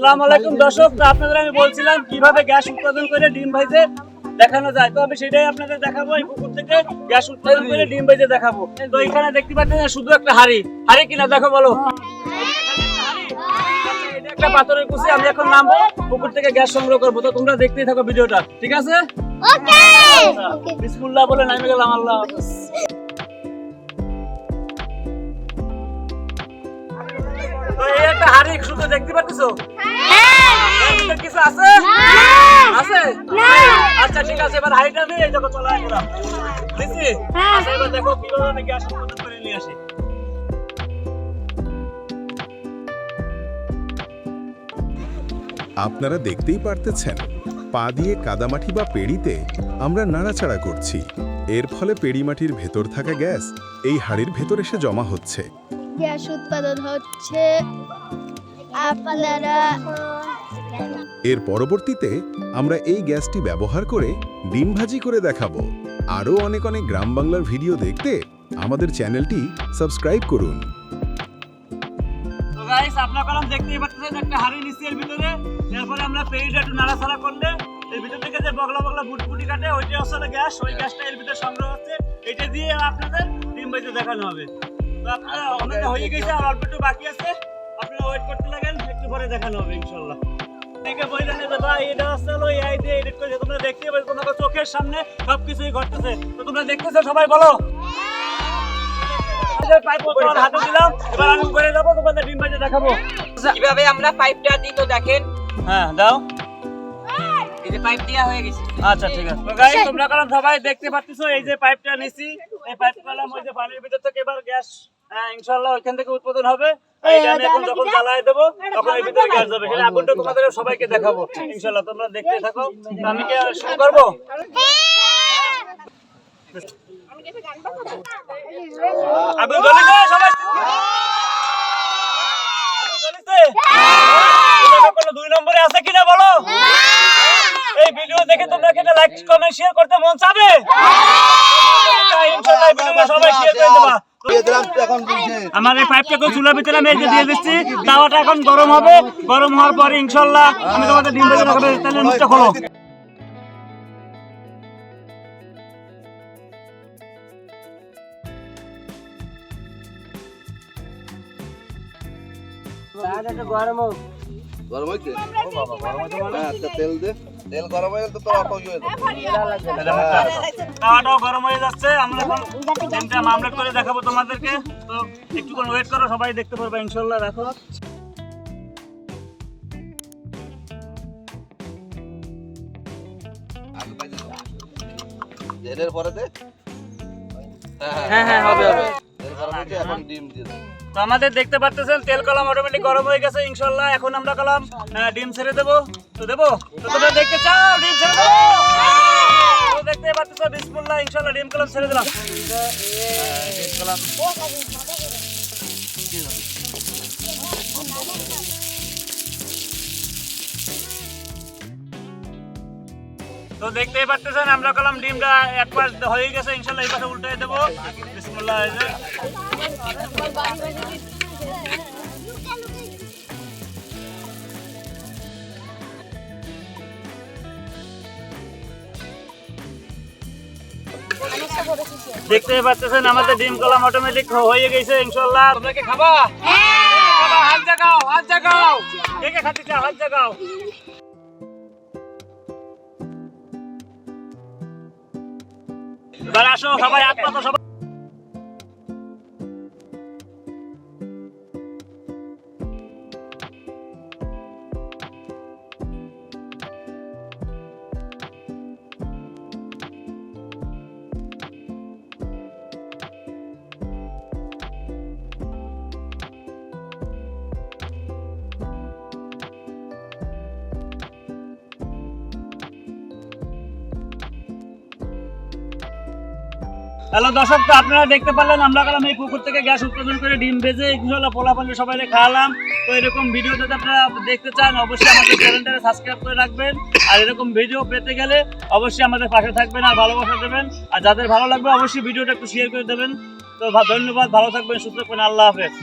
আসসালামু আলাইকুম দর্শক আপনাদের আমি বলছিলাম কীভাবে গ্যাস উৎপাদন করে ডিম ভাইজে দেখানো যায়। তো আমি সেটাই আপনাদের দেখাবো এই পুকুর থেকে গ্যাস উৎপাদন করে ডিম ভাইজে দেখাবো। তো এখানে দেখতে পাচ্ছেন শুধু একটা হাড়ি। হাড়ি কিনা দেখো বলো। একটা পাথরের কুচি আমি এখন নামবো পুকুর থেকে গ্যাস সংগ্রহ করব। তো তোমরা দেখতেই থাকো ভিডিওটা ঠিক আছে? বিসমুল্লাহ বলে নামে গেলাম আল্লাহ শুধু দেখতে পাচ্ছ এর কিছু আছে? আছে? আচ্ছা ঠিক আছে এবার হাইটা দিয়ে এই দেখো চলে আসলাম বুঝছি আচ্ছা এবার দেখো কীভাবে উৎপাদন করে নিয়ে আসি। আপনারা দেখতেই পারতেছেন পা দিয়ে কাদামাটি বা পেড়িতে আমরা নাড়াচাড়া করছি। এর ফলে পেড়িমাটির ভেতর থাকা গ্যাস এই হাড়ির ভেতর এসে জমা হচ্ছে। গ্যাস উৎপাদন হচ্ছে। আপনারা এর পরবর্তীতে আমরা এই গ্যাসটি ব্যবহার করে ডিম ভাজি করে দেখাবো। আরও অনেক অনেক গ্রাম বাংলার ভিডিও দেখতে আমাদের চ্যানেলটি সাবস্ক্রাইব করুন। তো গাইস আপনার কলম দেখতেই পাচ্ছেন একটা হাড়ি নিচ্ছি এর ভিতরে। এরপরে আমরা পেরিটা একটু নাড়াচাড়া করলে এর ভিতর থেকে যে বগলা বগলা কাটে ওইটা আসলে গ্যাস। ওই গ্যাসটা এর ভিতরে সংগ্রহ হচ্ছে। এটা দিয়ে আপনাদের ডিম বাইতে দেখানো হবে। তো আপনারা অনেকটা হয়ে গেছে আর অল্প একটু বাকি আছে। আপনারা ওয়েট করতে লাগেন একটু পরে দেখানো হবে ইনশাল্লাহ থেকে বললেন যে ভাই এটা আসলে ওই আই দিয়ে এডিট করে তোমরা দেখতে পাবে তোমাদের চোখের সামনে সবকিছুই ঘটতেছে। তো তোমরা দেখতেছো সবাই বলো? পাইপ তোমার হাতে দিলাম এবার আমি করে যাব তোমাদের ডিম বাইতে দেখাবো। কীভাবে আমরা পাইপটা দিই তো দেখেন। হ্যাঁ দাও। এই যে পাইপ দেওয়া হয়ে গেছে। আচ্ছা ঠিক আছে। তো গাইস তোমরা কারণ সবাই দেখতে পাচ্ছো এই যে পাইপটা নিছি এই পাইপ কলাম ওই যে পানির ভিতর থেকে এবার গ্যাস ইনশাআল্লাহ ওইখান থেকে উৎপাদন হবে। এইটা আমি এখন যখন জ্বালায় দেবো তখন এই ভিতরে গ্যাস যাবে সেটা আগুনটা তোমাদের সবাইকে দেখাবো। ইনশাআল্লাহ তোমরা দেখতে থাকো। আমি কি শুরু করব? আগুন জ্বলেছে সবাই আগুন জ্বলেছে? তোমরা কোনো দুই নম্বরে আছে কিনা বলো? এই ভিডিও দেখে তোমরা কি লাইক কমেন্ট শেয়ার করতে মন চাবে? ইনশাআল্লাহ এই সবাই শেয়ার করে দেবা। আমার এই পাইপটাকে চুলার ভিতরে আমি দিয়ে দিচ্ছি। তাওয়াটা এখন গরম হবে। গরম হওয়ার পরে ইনশাআল্লাহ আমি তোমাদের ডিম ভেজে দেখাবো তাহলে মুখটা খোলো। গরম হয়েছে? হ্যাঁ তেল দে। তেল গরম হয়ে গেলে তো তোর অটো ইয়ে হয়ে যাবে তাওয়াটাও গরম হয়ে যাচ্ছে আমরা এখন মামলেট করে দেখাবো তোমাদেরকে। তো একটুক্ষণ ওয়েট করো সবাই দেখতে পারবে ইনশাআল্লাহ দেখো আগে তেলের পরে দে? হ্যাঁ হ্যাঁ হবে হবে। এখন ডিম দিয়ে তো আমাদের দেখতে পাচ্ছেন তেল কলম অটোমেটিক গরম হয়ে গেছে ইনশাল্লাহ এখন আমরা কলাম ডিম ছেড়ে দেবো। তো দেবো? তো তোমরা দেখতে চাও ডিম ছেড়ে দেবো? তো দেখতে পাচ্ছ বিসমুল্লাহ ইনশাল্লাহ ডিম কলাম ছেড়ে দিলাম। ডিম কলাম। তো দেখতেই পাচ্ছেন আমরা কলাম ডিমটা এক পাশ হয়ে গেছে ইনশাল্লাহ এই পাশে উল্টে দেবো। বিসমুল্লাহ। দেখতে পাচ্ছেন আমাদের ডিম কলাম অটোমেটিক হয়ে গেছে ইনশাল্লাহ। তোমরা কি খাবা? হাত জাগাও হাত জাগাও। কে কে খাতে হাত জাগাও। এবার আসো সবাই হাত পাতো সবাই। হ্যালো দর্শক, তো আপনারা দেখতে পারলেন, আমরা গেলাম এই পুকুর থেকে গ্যাস উৎপাদন করে ডিম ভেজে ইনশাল্লাহ পোলা পালে সবাই খাওয়ালাম। তো এরকম ভিডিও যদি আপনারা দেখতে চান, অবশ্যই আমাদের চ্যানেলটাকে সাবস্ক্রাইব করে রাখবেন। আর এরকম ভিডিও পেতে গেলে অবশ্যই আমাদের পাশে থাকবেন আর ভালোবাসা দেবেন। আর যাদের ভালো লাগবে, অবশ্যই ভিডিওটা একটু শেয়ার করে দেবেন। তো ধন্যবাদ, ভালো থাকবেন, সুস্থ থাকবেন, আল্লাহ হাফেজ।